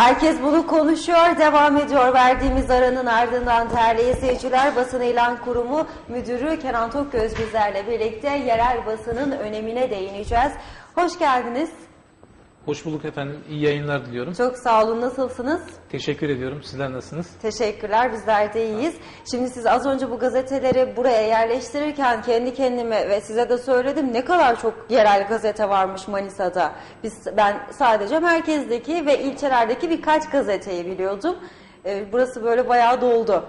Herkes bunu konuşuyor, devam ediyor. Verdiğimiz aranın ardından değerli izleyiciler basın ilan kurumu müdürü Kenan Tokgöz bizlerle birlikte yerel basının önemine değineceğiz. Hoş geldiniz. Hoş bulduk efendim. İyi yayınlar diliyorum. Çok sağ olun. Nasılsınız? Teşekkür ediyorum. Sizler nasılsınız? Teşekkürler. Bizler de iyiyiz. Şimdi siz az önce bu gazeteleri buraya yerleştirirken kendi kendime ve size de söyledim ne kadar çok yerel gazete varmış Manisa'da. Biz ben sadece merkezdeki ve ilçelerdeki birkaç gazeteyi biliyordum. Ee, Burası böyle bayağı doldu.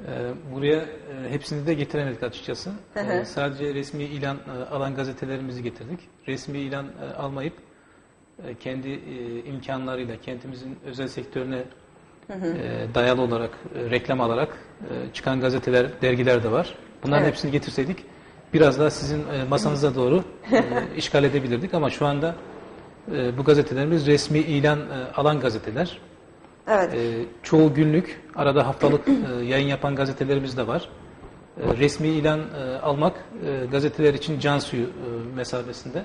Ee, buraya e, hepsini de getiremedik açıkçası. Hı hı. Ee, sadece resmi ilan e, alan gazetelerimizi getirdik. Resmi ilan e, almayıp kendi e, imkanlarıyla kentimizin özel sektörüne e, dayalı olarak e, reklam alarak e, çıkan gazeteler, dergiler de var. Bunların Evet. hepsini getirseydik biraz daha sizin e, masanıza doğru e, işgal edebilirdik ama şu anda e, bu gazetelerimiz resmi ilan e, alan gazeteler. Evet. Çoğu günlük, arada haftalık e, yayın yapan gazetelerimiz de var. E, resmi ilan e, almak e, gazeteler için can suyu e, mesabesinde.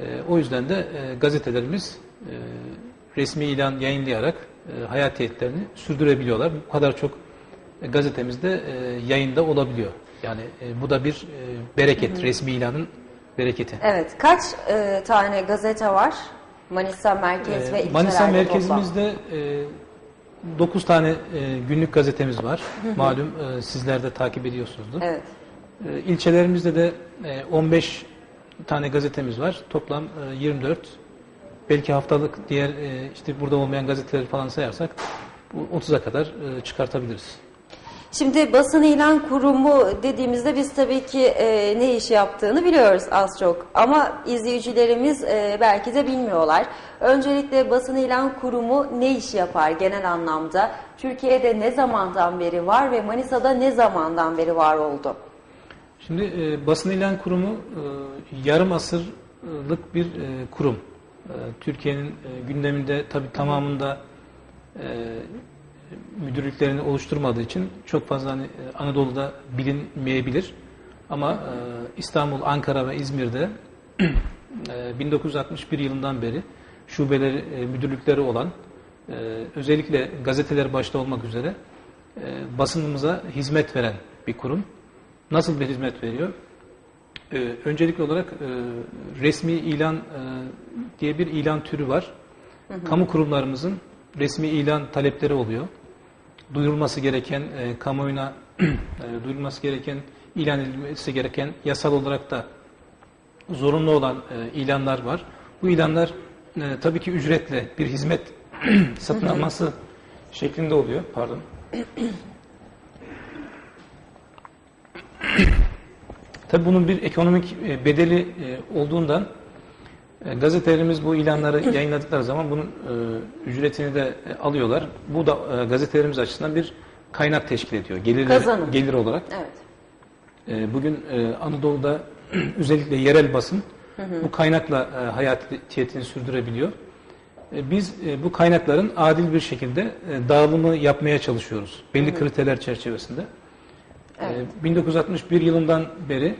E, o yüzden de e, gazetelerimiz e, resmi ilan yayınlayarak e, hayatiyetlerini sürdürebiliyorlar. Bu kadar çok e, gazetemizde e, yayında olabiliyor. Yani e, bu da bir e, bereket, resmi ilanın bereketi. Evet. Kaç e, tane gazete var? Manisa merkez Ee, ve ilçelerde Manisa merkezimizde e, 9 tane e, günlük gazetemiz var. Malum e, sizler de takip ediyorsunuzdur. Evet. E, ilçelerimizde de e, 15 tane gazetemiz var. Toplam e, 24. Belki haftalık diğer e, işte burada olmayan gazeteleri falan sayarsak bu 30'a kadar e, çıkartabiliriz. Şimdi basın ilan kurumu dediğimizde biz tabii ki e, ne iş yaptığını biliyoruz az çok. Ama izleyicilerimiz e, belki de bilmiyorlar. Öncelikle basın ilan kurumu ne iş yapar genel anlamda? Türkiye'de ne zamandan beri var ve Manisa'da ne zamandan beri var oldu? Şimdi e, basın ilan kurumu e, yarım asırlık bir e, kurum. E, Türkiye'nin e, gündeminde tabii tamamında e, müdürlüklerini oluşturmadığı için çok fazla hani, e, Anadolu'da bilinmeyebilir. Ama e, İstanbul, Ankara ve İzmir'de e, 1961 yılından beri şubeleri, e, müdürlükleri olan e, özellikle gazeteler başta olmak üzere e, basınımıza hizmet veren bir kurum. Nasıl bir hizmet veriyor? Ee, öncelikli olarak e, resmi ilan e, diye bir ilan türü var. Kamu kurumlarımızın resmi ilan talepleri oluyor. Duyurulması gereken, e, kamuoyuna e, duyurulması gereken, ilan edilmesi gereken yasal olarak da zorunlu olan e, ilanlar var. Bu ilanlar e, tabii ki ücretle bir hizmet satın alması şeklinde oluyor. Pardon. Tabii bunun bir ekonomik e, bedeli e, olduğundan e, gazetelerimiz bu ilanları yayınladıkları zaman bunun ücretini de alıyorlar. Bu da gazetelerimiz açısından bir kaynak teşkil ediyor. Gelir, gelir olarak. Evet. Bugün Anadolu'da özellikle yerel basın bu kaynakla hayatiyetini sürdürebiliyor. Biz bu kaynakların adil bir şekilde dağılımı yapmaya çalışıyoruz. Belli kriterler çerçevesinde. Evet. E, 1961 yılından beri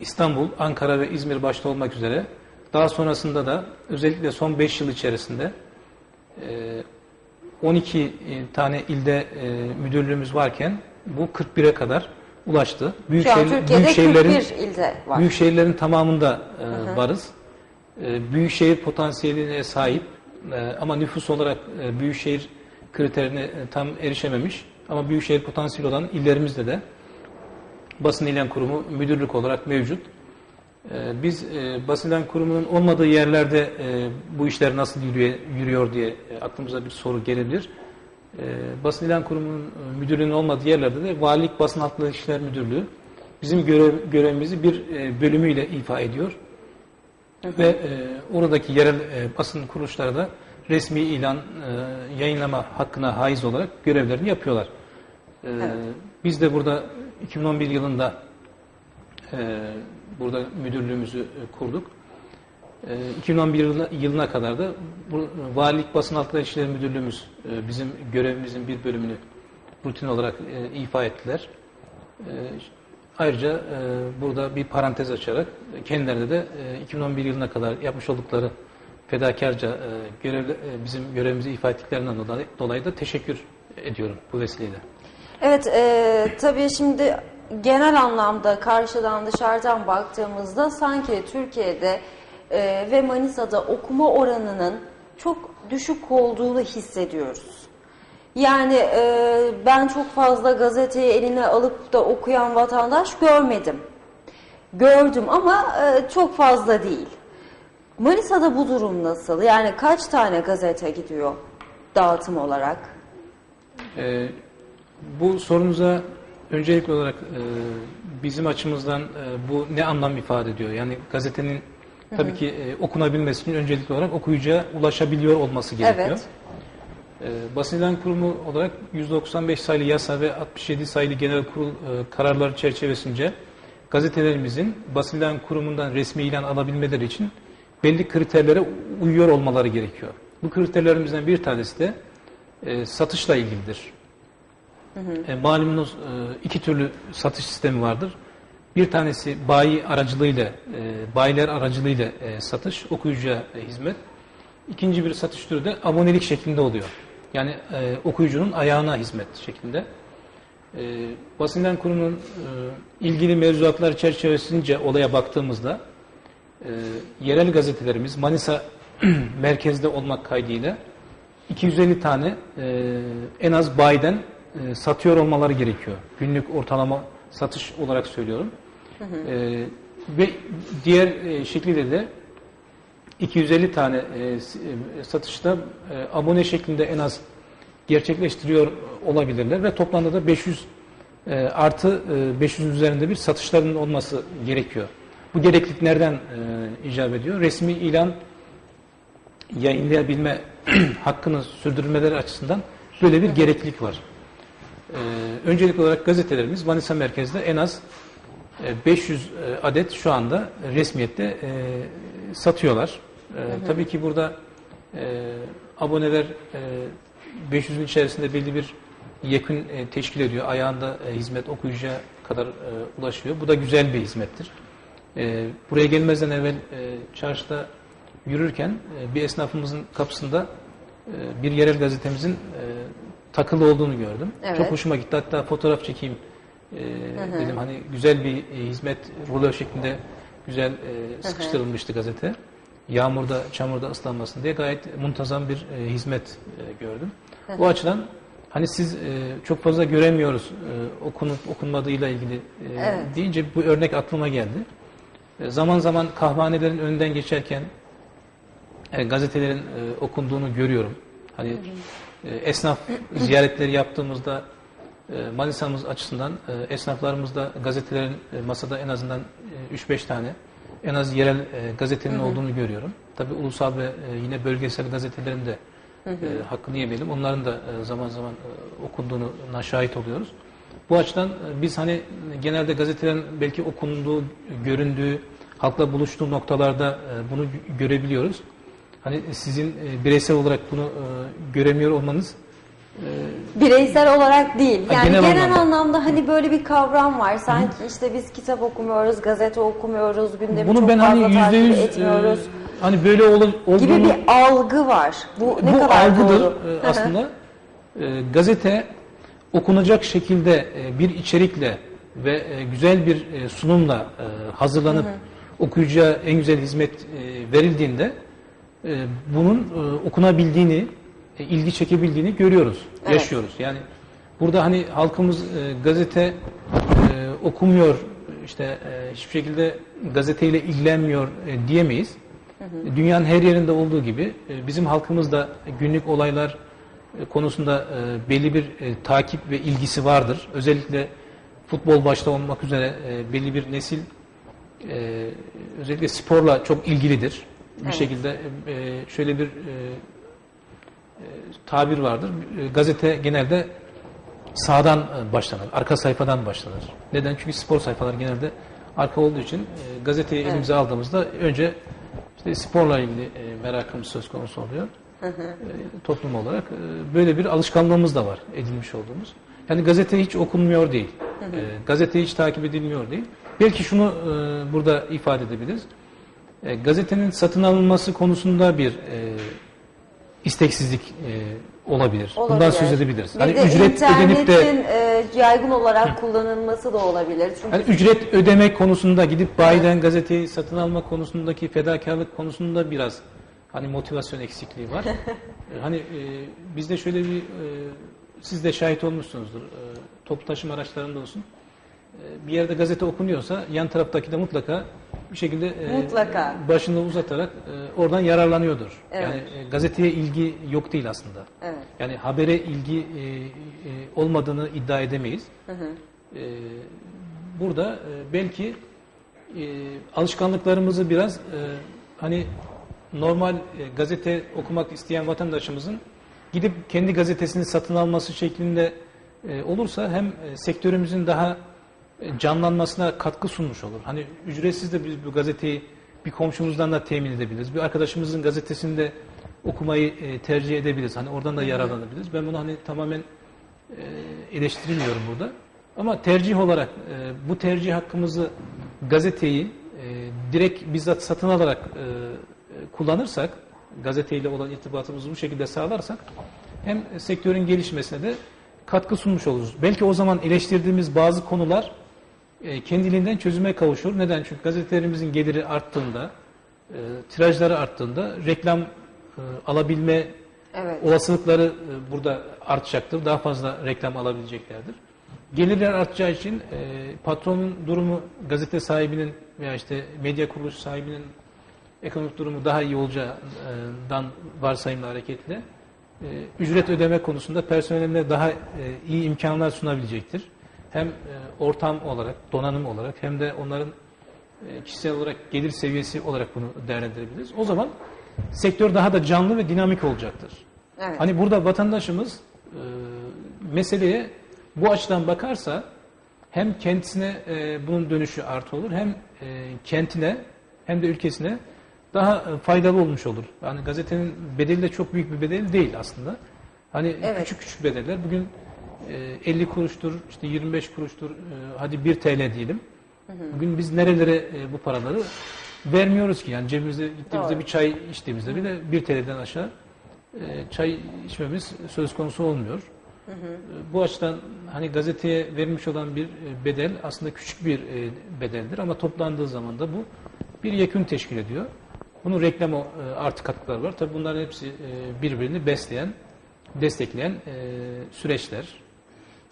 İstanbul, Ankara ve İzmir başta olmak üzere daha sonrasında da özellikle son 5 yıl içerisinde e, 12 e, tane ilde e, müdürlüğümüz varken bu 41'e kadar ulaştı. Büyük Şu an şehir- Türkiye'de büyük şehirlerin 41 ilde var. Büyük şehirlerin tamamında e, varız. E, büyük şehir potansiyeline sahip e, ama nüfus olarak e, büyük şehir kriterine e, tam erişememiş ama büyük şehir potansiyeli olan illerimizde de basın ilan kurumu müdürlük olarak mevcut. E, biz e, basın ilan kurumunun olmadığı yerlerde e, bu işler nasıl yürüyor, diye e, aklımıza bir soru gelebilir. E, basın ilan kurumunun müdürlüğünün olmadığı yerlerde de valilik basın halkla ilişkiler müdürlüğü bizim görev, görevimizi bir bölümüyle ifa ediyor. Ve e, oradaki yerel basın kuruluşları da resmi ilan yayınlama hakkına haiz olarak görevlerini yapıyorlar. E, Biz de burada 2011 yılında e, burada müdürlüğümüzü e, kurduk. E, 2011 yılına, yılına kadar da bu Valilik Basın Halkla İlişkileri Müdürlüğümüz e, bizim görevimizin bir bölümünü rutin olarak e, ifa ettiler. E, ayrıca e, burada bir parantez açarak kendilerine de e, 2011 yılına kadar yapmış oldukları fedakarca e, görevle, e, bizim görevimizi ifa ettiklerinden dolayı, dolayı da teşekkür ediyorum bu vesileyle. Evet, e, tabii şimdi genel anlamda karşıdan dışarıdan baktığımızda sanki Türkiye'de e, ve Manisa'da okuma oranının çok düşük olduğunu hissediyoruz. Yani e, ben çok fazla gazeteyi eline alıp da okuyan vatandaş görmedim. Gördüm ama e, çok fazla değil. Manisa'da bu durum nasıl? Yani kaç tane gazete gidiyor dağıtım olarak? Ee, bu sorunuza öncelikli olarak e, bizim açımızdan e, bu ne anlam ifade ediyor? Yani gazetenin tabii ki e, okunabilmesi için öncelikli olarak okuyucuya ulaşabiliyor olması gerekiyor. Evet. E, basın ilan kurumu olarak 195 sayılı yasa ve 67 sayılı genel kurul e, kararları çerçevesince gazetelerimizin basın ilan kurumundan resmi ilan alabilmeleri için belli kriterlere uyuyor olmaları gerekiyor. Bu kriterlerimizden bir tanesi de e, satışla ilgilidir. E, malumunuz e, iki türlü satış sistemi vardır. Bir tanesi bayi aracılığıyla, e, bayiler aracılığıyla e, satış, okuyucuya e, hizmet. İkinci bir satış türü de abonelik şeklinde oluyor. Yani e, okuyucunun ayağına hizmet şeklinde. E, basın ilan kurumunun e, ilgili mevzuatlar çerçevesince olaya baktığımızda e, yerel gazetelerimiz Manisa merkezde olmak kaydıyla 250 tane e, en az bayiden e, satıyor olmaları gerekiyor. Günlük ortalama satış olarak söylüyorum. E, ve diğer e, şekliyle de 250 tane e, satışta e, abone şeklinde en az gerçekleştiriyor olabilirler ve toplamda da 500 e, artı e, 500 üzerinde bir satışlarının olması gerekiyor. Bu gereklilik nereden e, icap ediyor? Resmi ilan yayınlayabilme hakkını sürdürmeleri açısından böyle bir gereklilik var. Ee, öncelikli olarak gazetelerimiz Manisa merkezde en az e, 500 e, adet şu anda resmiyette e, satıyorlar. E, Tabii ki burada e, aboneler e, 500'ün içerisinde belli bir yekün e, teşkil ediyor. Ayağında e, hizmet okuyucuya kadar e, ulaşıyor. Bu da güzel bir hizmettir. E, buraya gelmezden evvel e, çarşıda yürürken e, bir esnafımızın kapısında e, bir yerel gazetemizin e, takılı olduğunu gördüm. Evet. Çok hoşuma gitti. Hatta fotoğraf çekeyim e, dedim. Hani güzel bir e, hizmet rulo şeklinde güzel e, sıkıştırılmıştı gazete. Yağmurda, çamurda ıslanmasın diye gayet muntazam bir e, hizmet e, gördüm. Bu açıdan hani siz e, çok fazla göremiyoruz e, okunup okunmadığıyla ilgili e, Evet. deyince bu örnek aklıma geldi. E, Zaman zaman kahvanelerin önünden geçerken e, gazetelerin e, okunduğunu görüyorum. Hani e, esnaf ziyaretleri yaptığımızda e, Manisa'mız açısından e, esnaflarımızda gazetelerin e, masada en azından e, 3-5 tane en az yerel e, gazetenin olduğunu görüyorum. Tabii ulusal ve e, yine bölgesel gazetelerin de e, hakkını yemeyelim. Onların da e, zaman zaman e, okunduğunu şahit oluyoruz. Bu açıdan e, biz hani genelde gazetelerin belki okunduğu, göründüğü, halkla buluştuğu noktalarda e, bunu gö- görebiliyoruz. Hani sizin e, bireysel olarak bunu e, göremiyor olmanız Bireysel olarak değil. Yani genel genel, anlamda. anlamda hani böyle bir kavram var. Sanki işte biz kitap okumuyoruz, gazete okumuyoruz, gündemi bunu çok ben fazla hani takip yüz etmiyoruz. e, hani böyle ol, olduğunu gibi bir algı var. Bu ne bu kadar algıdır doğru? e, aslında. E, gazete okunacak şekilde e, bir içerikle ve e, güzel bir e, sunumla e, hazırlanıp okuyucuya en güzel hizmet e, verildiğinde e, bunun e, okunabildiğini, e, ilgi çekebildiğini görüyoruz, Evet. yaşıyoruz. Yani burada hani halkımız e, gazete e, okumuyor, işte e, hiçbir şekilde gazeteyle ilgilenmiyor e, diyemeyiz. Dünyanın her yerinde olduğu gibi e, bizim halkımız da günlük olaylar e, konusunda e, belli bir e, takip ve ilgisi vardır. Özellikle futbol başta olmak üzere e, belli bir nesil e, özellikle sporla çok ilgilidir. Bir Evet. şekilde e, şöyle bir e, e, tabir vardır. E, Gazete genelde sağdan e, başlanır, arka sayfadan başlanır. Neden? Çünkü spor sayfaları genelde arka olduğu için e, gazeteyi Evet. elimize aldığımızda önce işte sporla ilgili e, merakımız söz konusu oluyor. E, toplum olarak e, böyle bir alışkanlığımız da var edinmiş olduğumuz. Yani gazete hiç okunmuyor değil. E, gazete hiç takip edilmiyor değil. Belki şunu e, burada ifade edebiliriz. E, gazetenin satın alınması konusunda bir e, isteksizlik e, olabilir. Bundan Olabilir. söz edebiliriz. Bir Hani de ücret ödenip de e, yaygın olarak kullanılması da olabilir. Çünkü hani ücret ödemek konusunda gidip bayiden gazeteyi satın alma konusundaki fedakarlık konusunda biraz hani motivasyon eksikliği var. E, hani e, bizde şöyle bir e, siz de şahit olmuşsunuzdur. E, toplu taşıma araçlarında olsun. E, bir yerde gazete okunuyorsa yan taraftaki de mutlaka bir şekilde e, Mutlaka. başını uzatarak e, oradan yararlanıyordur. Evet. Yani e, gazeteye ilgi yok değil aslında. evet. Yani habere ilgi e, e, olmadığını iddia edemeyiz. E, burada e, belki e, alışkanlıklarımızı biraz e, hani normal e, gazete okumak isteyen vatandaşımızın gidip kendi gazetesini satın alması şeklinde e, olursa hem e, sektörümüzün daha canlanmasına katkı sunmuş olur. Hani ücretsiz de biz bu gazeteyi bir komşumuzdan da temin edebiliriz. Bir arkadaşımızın gazetesini de okumayı e, tercih edebiliriz. Hani oradan da yararlanabiliriz. Ben bunu hani tamamen e, eleştirmiyorum burada. Ama tercih olarak e, bu tercih hakkımızı gazeteyi e, direkt bizzat satın alarak kullanırsak, gazeteyle olan irtibatımızı bu şekilde sağlarsak hem sektörün gelişmesine de katkı sunmuş oluruz. Belki o zaman eleştirdiğimiz bazı konular kendiliğinden çözüme kavuşur. Neden? Çünkü gazetelerimizin geliri arttığında, e, tirajları arttığında reklam e, alabilme Evet. olasılıkları e, burada artacaktır. Daha fazla reklam alabileceklerdir. Gelirler artacağı için e, patronun durumu gazete sahibinin veya işte medya kuruluş sahibinin ekonomik durumu daha iyi olacağından varsayımla hareketle e, ücret ödeme konusunda personeline daha e, iyi imkanlar sunabilecektir. Hem e, ortam olarak, donanım olarak hem de onların e, kişisel olarak gelir seviyesi olarak bunu değerlendirebiliriz. O zaman sektör daha da canlı ve dinamik olacaktır. Evet. Hani burada vatandaşımız e, meseleye bu açıdan bakarsa hem kendisine e, bunun dönüşü artı olur hem e, kentine hem de ülkesine daha faydalı olmuş olur. Yani gazetenin bedeli de çok büyük bir bedel değil aslında. Hani Evet. küçük küçük bedeller bugün 50 kuruştur, işte 25 kuruştur, e, hadi 1 TL diyelim. Bugün biz nerelere e, bu paraları vermiyoruz ki? Yani cebimize gittiğimizde Doğru. bir çay içtiğimizde bile 1 TL'den aşağı e, çay içmemiz söz konusu olmuyor. E, Bu açıdan hani gazeteye verilmiş olan bir e, bedel aslında küçük bir e, bedeldir ama toplandığı zaman da bu bir yekün teşkil ediyor. Bunun reklam e, artı katkılar var. Tabii bunların hepsi e, birbirini besleyen, destekleyen e, süreçler.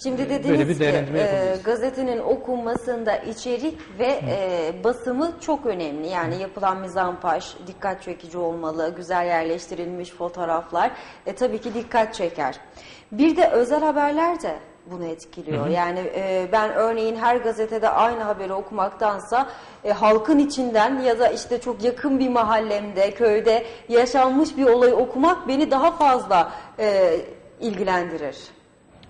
Şimdi dediniz bir ki e, gazetenin okunmasında içerik ve e, basımı çok önemli. Yani yapılan mizampaj dikkat çekici olmalı, güzel yerleştirilmiş fotoğraflar e, tabii ki dikkat çeker. Bir de özel haberler de bunu etkiliyor. Yani e, ben örneğin her gazetede aynı haberi okumaktansa e, halkın içinden ya da işte çok yakın bir mahallemde, köyde yaşanmış bir olayı okumak beni daha fazla e, ilgilendirir.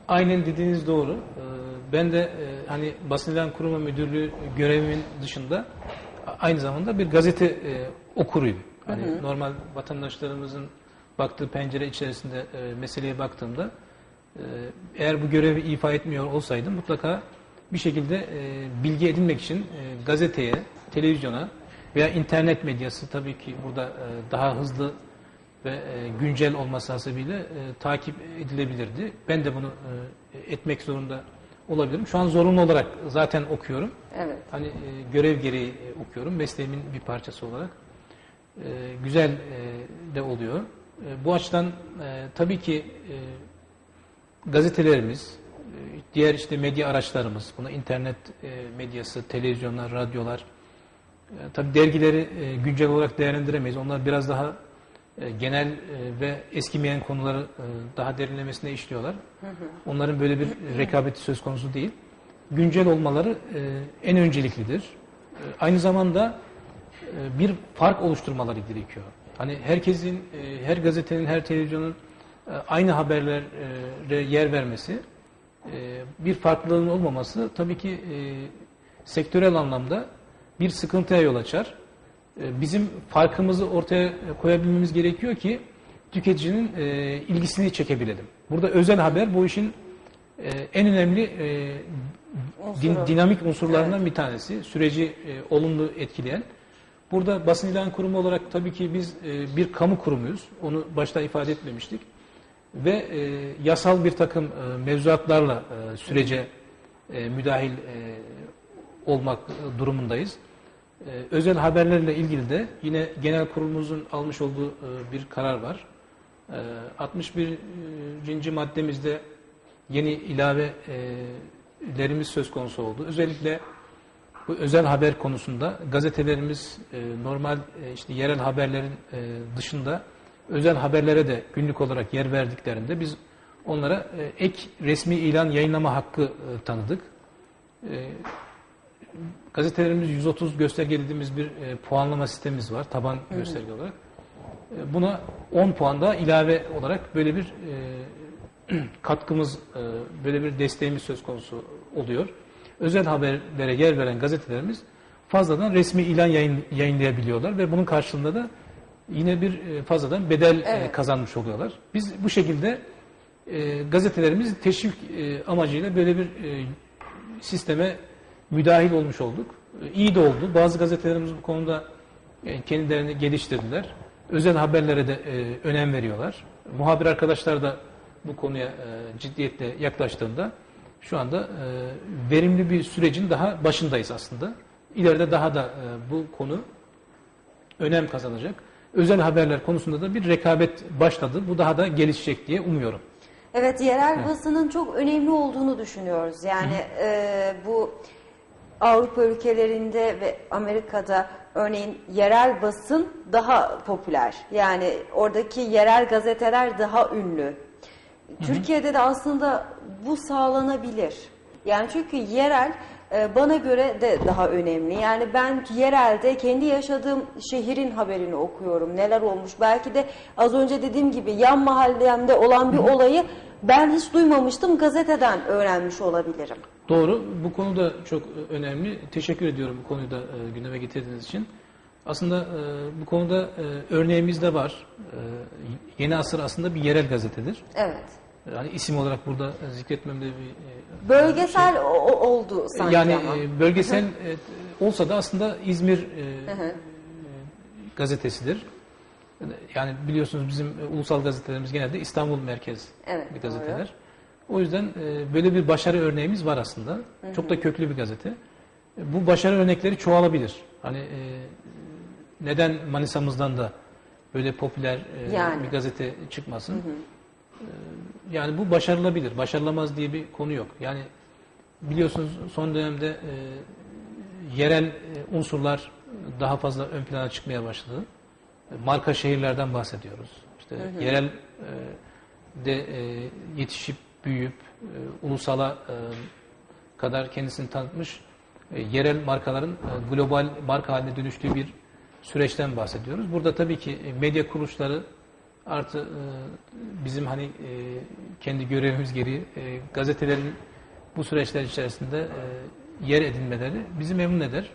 Aynen dediğiniz doğru. Ee, Ben de e, hani basın ilan kurumu müdürlüğü görevimin dışında aynı zamanda bir gazete e, okuruyum. Hani normal vatandaşlarımızın baktığı pencere içerisinde e, meseleye baktığımda eğer bu görevi ifa etmiyor olsaydım mutlaka bir şekilde bilgi edinmek için gazeteye, televizyona veya internet medyası tabii ki burada daha hızlı ve e, güncel olması hasebiyle e, takip edilebilirdi. Ben de bunu e, etmek zorunda olabilirim. Şu an zorunlu olarak zaten okuyorum. Evet. Hani e, görev gereği e, okuyorum. Mesleğimin bir parçası olarak. E, güzel e, de oluyor. E, bu açıdan e, tabii ki e, gazetelerimiz, e, diğer işte medya araçlarımız, buna internet e, medyası, televizyonlar, radyolar, e, tabii dergileri e, güncel olarak değerlendiremeyiz. Onlar biraz daha genel e, ve eskimeyen konuları e, daha derinlemesine işliyorlar. Onların böyle bir rekabeti söz konusu değil. güncel olmaları e, en önceliklidir. E, aynı zamanda e, bir fark oluşturmaları gerekiyor. Hani herkesin, e, her gazetenin, her televizyonun e, aynı haberlere yer vermesi, e, bir farklılığın olmaması tabii ki e, sektörel anlamda bir sıkıntıya yol açar. E, Bizim farkımızı ortaya koyabilmemiz gerekiyor ki tüketicinin e, ilgisini çekebilelim. Burada özel haber bu işin e, en önemli din- dinamik unsurlarından bir tanesi. Süreci olumlu etkileyen. Burada basın ilan kurumu olarak tabii ki biz bir kamu kurumuyuz. Onu başta ifade etmemiştik. Ve yasal bir takım mevzuatlarla sürece müdahil olmak durumundayız. E, özel haberlerle ilgili de yine genel kurulumuzun almış olduğu e, bir karar var. E, 61. maddemizde yeni ilavelerimiz söz konusu oldu. Özellikle bu özel haber konusunda gazetelerimiz e, normal e, işte yerel haberlerin e, dışında özel haberlere de günlük olarak yer verdiklerinde biz onlara e, ek resmi ilan yayınlama hakkı e, tanıdık. E, gazetelerimiz 130 gösterge dediğimiz bir e, puanlama sistemimiz var taban gösterge olarak. E, buna 10 puan daha ilave olarak böyle bir e, katkımız, e, böyle bir desteğimiz söz konusu oluyor. Özel haberlere yer veren gazetelerimiz fazladan resmi ilan yayın, yayınlayabiliyorlar ve bunun karşılığında da yine bir e, fazladan bedel e, Evet. kazanmış oluyorlar. Biz bu şekilde e, gazetelerimizi teşvik e, amacıyla böyle bir e, sisteme müdahil olmuş olduk. E, İyi de oldu. Bazı gazetelerimiz bu konuda e, kendilerini geliştirdiler. Özel haberlere de e, önem veriyorlar. Muhabir arkadaşlar da bu konuya ciddiyetle yaklaştığında şu anda verimli bir sürecin daha başındayız aslında. İleride daha da bu konu önem kazanacak. Özel haberler konusunda da bir rekabet başladı. Bu daha da gelişecek diye umuyorum. Evet, yerel basının çok önemli olduğunu düşünüyoruz. Yani e, bu Avrupa ülkelerinde ve Amerika'da örneğin yerel basın daha popüler. Yani oradaki yerel gazeteler daha ünlü. Türkiye'de de aslında bu sağlanabilir. Yani çünkü yerel e, bana göre de daha önemli. Yani ben yerelde kendi yaşadığım şehrin haberini okuyorum. Neler olmuş. Belki de az önce dediğim gibi yan mahallemde olan bir olayı ben hiç duymamıştım. Gazeteden öğrenmiş olabilirim. Doğru. Bu konu da çok e, önemli. Teşekkür ediyorum bu konuyu da e, gündeme getirdiğiniz için. Aslında e, bu konuda e, örneğimiz de var. E, Yeni Asır aslında bir yerel gazetedir. Evet. Yani isim olarak burada e, zikretmemde bir e, Bölgesel o- o- oldu sanki yani ama. e, bölgesel e, olsa da aslında İzmir e, hı. gazetesidir. Yani biliyorsunuz bizim ulusal gazetelerimiz genelde İstanbul merkez Evet, bir gazeteler. O yüzden e, böyle bir başarı örneğimiz var aslında. Çok da köklü bir gazete. E, Bu başarı örnekleri çoğalabilir. Hani e, neden Manisa'mızdan da böyle popüler Yani. bir gazete çıkmasın? E, Yani bu başarılabilir. Başarılamaz diye bir konu yok. Yani biliyorsunuz son dönemde yerel unsurlar daha fazla ön plana çıkmaya başladı. Marka şehirlerden bahsediyoruz. İşte yerel e, de e, yetişip büyüyüp e, ulusala e, kadar kendisini tanıtmış e, yerel markaların e, global marka haline dönüştüğü bir süreçten bahsediyoruz. Burada tabii ki e, medya kuruluşları artı e, bizim hani e, kendi görevimiz gereği e, gazetelerin bu süreçler içerisinde e, yer edinmeleri bizi memnun eder.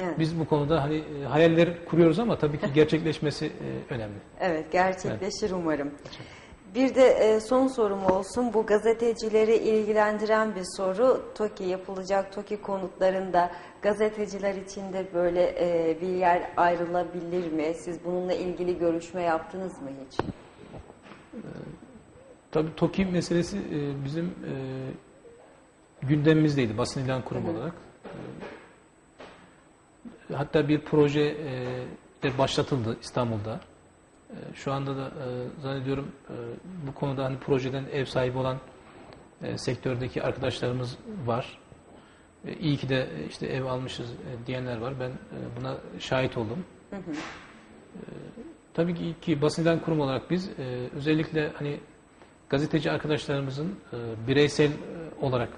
Evet. Biz bu konuda hani e, hayaller kuruyoruz ama tabii ki gerçekleşmesi e, önemli. Evet gerçekleşir umarım. Bir de e, son sorum olsun. Bu gazetecileri ilgilendiren bir soru. TOKİ yapılacak TOKİ konutlarında gazeteciler için de böyle e, bir yer ayrılabilir mi? Siz bununla ilgili görüşme yaptınız mı hiç? Tabii TOKİ meselesi e, bizim e, gündemimizdeydi basın ilan kurumu olarak. E, hatta bir proje e, de başlatıldı İstanbul'da. E, şu anda da e, zannediyorum bu konuda hani projeden ev sahibi olan sektördeki arkadaşlarımız var. İyi ki de işte ev almışız diyenler var. Ben buna şahit oldum. E, tabii ki, ki basın ilan kurumu olarak biz özellikle hani gazeteci arkadaşlarımızın bireysel olarak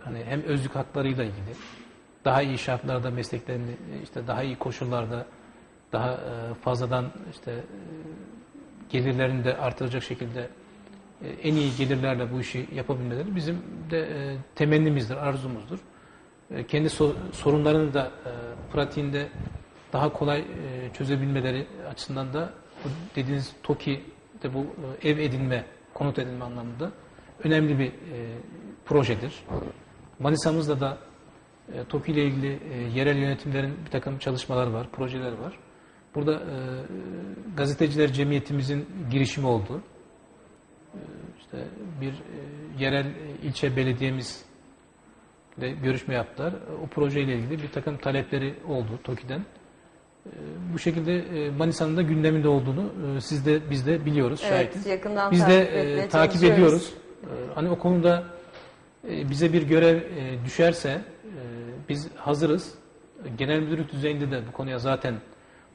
hani hem özlük haklarıyla ilgili daha iyi şartlarda mesleklerini işte daha iyi koşullarda daha e, fazladan işte e, gelirlerini de artıracak şekilde e, en iyi gelirlerle bu işi yapabilmeleri bizim de temennimizdir, arzumuzdur. Kendi so- sorunlarını da pratiğinde daha kolay çözebilmeleri açısından da dediğiniz TOKİ de bu ev edinme, konut edinme anlamında önemli bir projedir. Manisa'mızda da e, TOKİ ile ilgili e, yerel yönetimlerin bir takım çalışmalar var, projeler var. Burada e, gazeteciler cemiyetimizin girişimi oldu. E, işte bir e, yerel e, ilçe belediyemiz ile görüşme yaptılar. O projeyle ilgili bir takım talepleri oldu TOKİ'den. E, Bu şekilde e, Manisa'nın da gündeminde olduğunu e, siz de biz de biliyoruz. Evet, yakından Biz de e, takip ediyoruz. E, Hani o konuda e, bize bir görev e, düşerse biz hazırız. Genel müdürlük düzeyinde de bu konuya zaten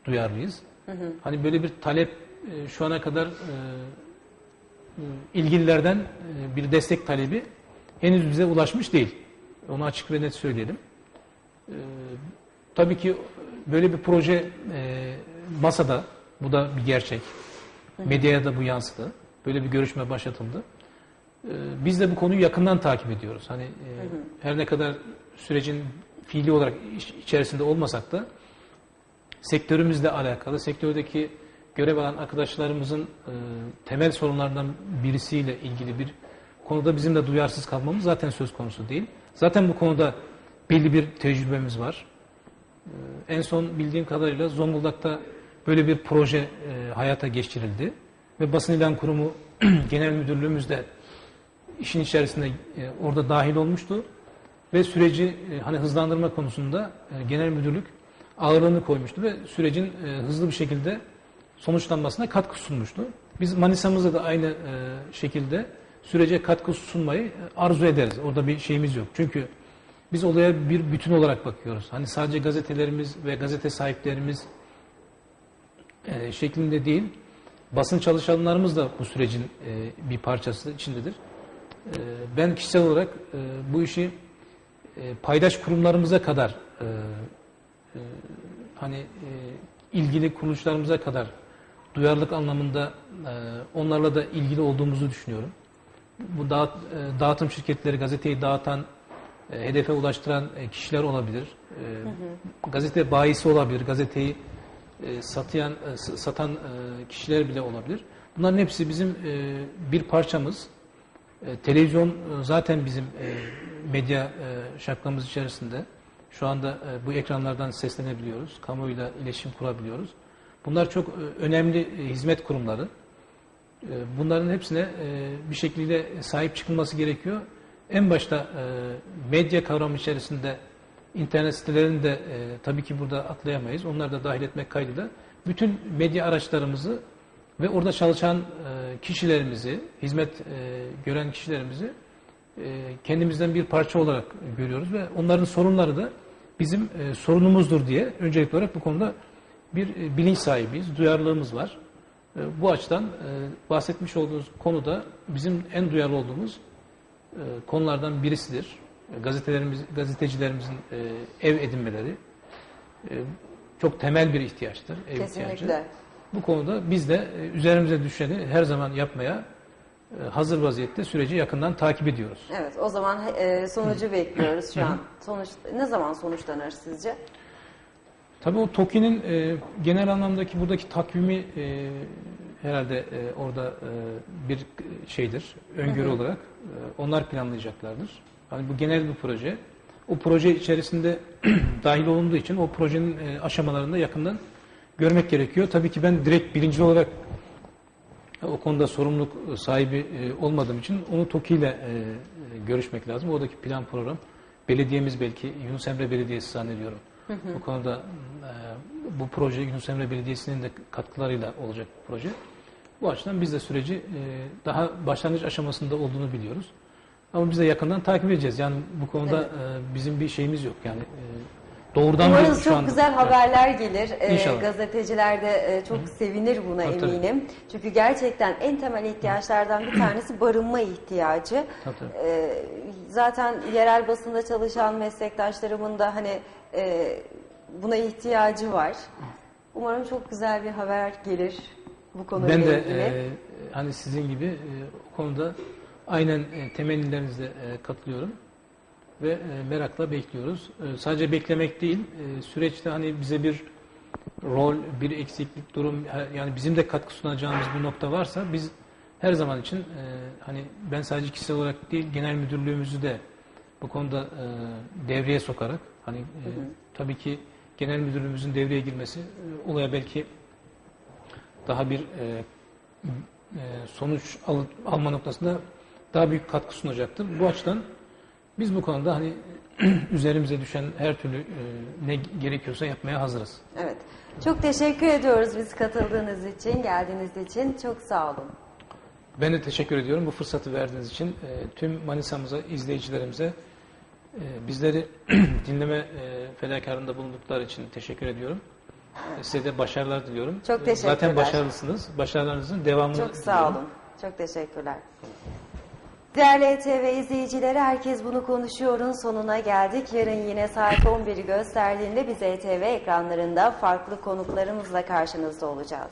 duyarlıyız. Hani böyle bir talep e, şu ana kadar e, e, ilgililerden e, bir destek talebi henüz bize ulaşmış değil. Onu açık ve net söyleyelim. E, tabii ki böyle bir proje e, masada, bu da bir gerçek. Medyaya da bu yansıdı. Böyle bir görüşme başlatıldı. Ee, Biz de bu konuyu yakından takip ediyoruz. Hani e, her ne kadar sürecin fiili olarak iç- içerisinde olmasak da sektörümüzle alakalı, sektördeki görev alan arkadaşlarımızın e, temel sorunlarından birisiyle ilgili bir konuda bizim de duyarsız kalmamız zaten söz konusu değil. Zaten bu konuda belli bir tecrübemiz var. En son bildiğim kadarıyla Zonguldak'ta böyle bir proje e, hayata geçirildi. Ve basın ilan kurumu genel müdürlüğümüz de işin içerisinde e, orada dahil olmuştu. Ve süreci e, hani hızlandırma konusunda e, genel müdürlük ağırlığını koymuştu ve sürecin hızlı bir şekilde sonuçlanmasına katkı sunmuştu. Biz Manisa'mızda da aynı şekilde sürece katkı sunmayı arzu ederiz. Orada bir şeyimiz yok. Çünkü biz olaya bir bütün olarak bakıyoruz. Hani sadece gazetelerimiz ve gazete sahiplerimiz şeklinde değil, basın çalışanlarımız da bu sürecin bir parçası içindedir. E, ben kişisel olarak e, bu işi e, paydaş kurumlarımıza kadar e, hani ilgili kuruluşlarımıza kadar duyarlılık anlamında onlarla da ilgili olduğumuzu düşünüyorum. Bu dağıt, dağıtım şirketleri gazeteyi dağıtan, hedefe ulaştıran kişiler olabilir. Gazete bayisi olabilir, gazeteyi satayan, satan kişiler bile olabilir. Bunların hepsi bizim bir parçamız. E, televizyon e, zaten bizim e, medya şapkamız içerisinde. Şu anda bu ekranlardan seslenebiliyoruz. Kamuoyuyla iletişim kurabiliyoruz. Bunlar çok önemli hizmet kurumları. Bunların hepsine bir şekilde sahip çıkılması gerekiyor. En başta medya kavramı içerisinde internet sitelerini de tabii ki burada atlayamayız. Onları da dahil etmek kaydıyla bütün medya araçlarımızı ve orada çalışan e, kişilerimizi, hizmet e, gören kişilerimizi e, kendimizden bir parça olarak görüyoruz ve onların sorunları da bizim sorunumuzdur diye öncelikli olarak bu konuda bir bilinç sahibiyiz, duyarlılığımız var. Bu açıdan bahsetmiş olduğunuz konuda bizim en duyarlı olduğumuz konulardan birisidir. Gazetelerimiz, gazetecilerimizin ev edinmeleri çok temel bir ihtiyaçtır. Ev ihtiyacı. Bu konuda biz de e, üzerimize düşeni her zaman yapmaya e, hazır vaziyette süreci yakından takip ediyoruz. Evet, o zaman e, sonucu bekliyoruz şu an. Sonuç ne zaman sonuçlanır sizce? Tabii o TOKİ'nin e, genel anlamdaki buradaki takvimi e, herhalde e, orada e, bir şeydir, öngörü olarak e, onlar planlayacaklardır. Hani bu genel bir proje. O proje içerisinde dahil olunduğu için o projenin e, aşamalarında yakından görmek gerekiyor. Tabii ki ben direkt birinci olarak e, o konuda sorumluluk sahibi e, olmadığım için onu TOKİ ile e, görüşmek lazım. Oradaki plan program. Belediyemiz belki Yunus Emre Belediyesi zannediyorum. Bu konuda bu proje Yunus Emre Belediyesi'nin de katkılarıyla olacak bir proje. Bu açıdan biz de süreci daha başlangıç aşamasında olduğunu biliyoruz. Ama biz de yakından takip edeceğiz. Yani bu konuda e, bizim bir şeyimiz yok. Yani doğrudan Umarız çok anda- güzel haberler gelir. Ee, İnşallah. gazeteciler de e, çok sevinir buna Tabii, tabii. eminim. Çünkü gerçekten en temel ihtiyaçlardan bir tanesi barınma ihtiyacı. Tabii, tabii. Ee, zaten yerel basında çalışan meslektaşlarımın da hani e, buna ihtiyacı var. Umarım çok güzel bir haber gelir bu konuyla Ben de ilgili. e, hani sizin gibi e, o konuda aynen e, temennilerinize e, katılıyorum ve e, merakla bekliyoruz. E, sadece beklemek değil, e, süreçte hani bize bir rol, bir eksiklik, durum yani bizim de katkı sunacağımız bir nokta varsa biz her zaman için e, hani ben sadece kişisel olarak değil genel müdürlüğümüzü de bu konuda e, devreye sokarak hani e, tabii ki genel müdürlüğümüzün devreye girmesi e, olaya belki daha bir e, e, sonuç al- alma noktasında daha büyük katkı sunacaktır. Bu açıdan biz bu konuda hani üzerimize düşen her türlü e, ne gerekiyorsa yapmaya hazırız. Evet. Çok teşekkür ediyoruz biz katıldığınız için, geldiğiniz için. Çok sağ olun. Ben de teşekkür ediyorum bu fırsatı verdiğiniz için. E, tüm Manisa'mıza, izleyicilerimize e, bizleri dinleme e, bulundukları için teşekkür ediyorum. Size de başarılar diliyorum. Çok teşekkürler. Zaten başarılısınız. Başarılarınızın devamını Çok sağ diliyorum. olun. Çok teşekkürler. Değerli ETV izleyicileri herkes bunu konuşuyorun sonuna geldik. Yarın yine saat 11'i gösterdiğinde biz ETV ekranlarında farklı konuklarımızla karşınızda olacağız.